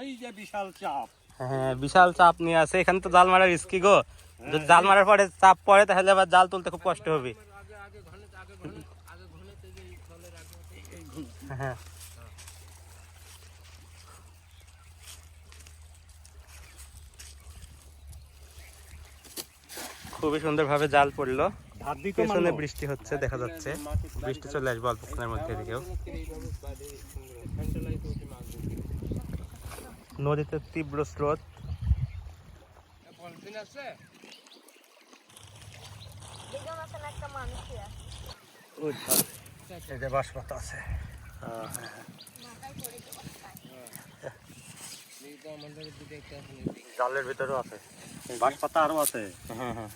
এই যে বিশাল চাপ। হ্যাঁ বিশাল চাপ নিয়ে আছে। এখানে তো জাল মারার রিস্কি গো। যদি জাল মারার পরে চাপ পড়ে তাহলে আবার জাল তুলতে খুব কষ্ট হবে। হ্যাঁ। খুবই সুন্দরভাবে জাল পড়ল। পেছনে বৃষ্টি হচ্ছে দেখা যাচ্ছে। বৃষ্টি চলে আসবে অল্পক্ষণের মধ্যে এদিকেও। নদীতে তীব্র স্রোত। এই যে বাঁশপাতা আছে। জালের ভিতরেও আছে। বাঁশপাতা আরও আছে। হ্যাঁ হ্যাঁ।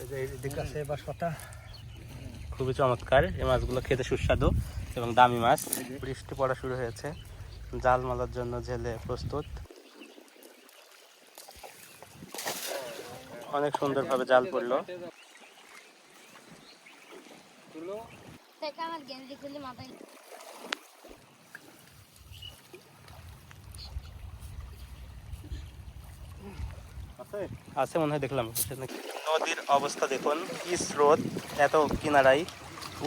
এই যে এদিকে আছে বাঁশপাতা। খুবই চমৎকার। এই মাছগুলো খেতে সুস্বাদু এবং দামি মাছ। বৃষ্টি পড়া শুরু হয়েছে। জাল মালার জন্য জেলে প্রস্তুত। অনেক সুন্দরভাবে জাল পড়ল। আছে মনে হয়, দেখলাম। নদীর অবস্থা দেখুন, কি স্রোত, এত কিনারাই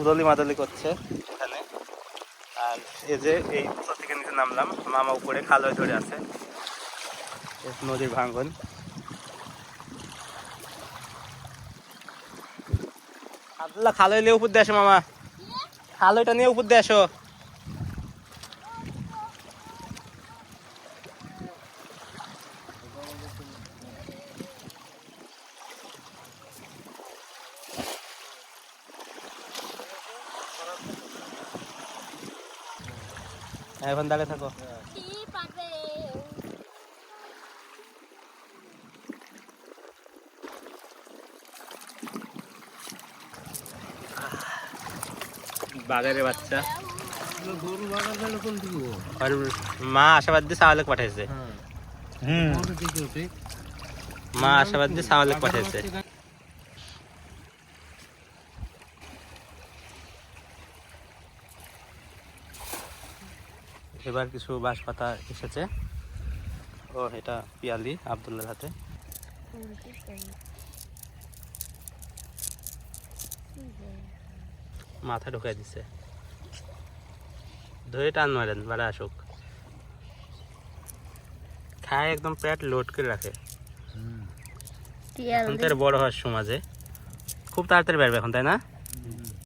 উদলি মাদলি করছে এখানে। আর এই যে এই নামলাম, মামা উপরে খালয় ধরে আছে। নদীর ভাঙন। আব্দুল্লাহ, খালয় নিয়ে উপর দিয়ে মামা। খালয়টা নিয়ে উপর দিয়ে এখন দাঁড়িয়ে থাকো। কি বাগারে বাচ্চা মা আশাবাদ দিয়ে সাওয়ালেক পাঠাইছে। হুম। মা আশাবাদ দিয়ে সাওয়ালেক পাঠাইছে। এবার কিছু বাঁশ পাতা এসেছে। ও এটা পিয়ালি আবদুল্লার হাতে। মাথা ঢুকাই দিছে। ধরে টান মারেন বাড়া আসুক। খায় একদম পেট লোড করে রাখে। এখন তো এর বড় হওয়ার সমাজে। খুব তাড়াতাড়ি বেরবে এখন তাই না?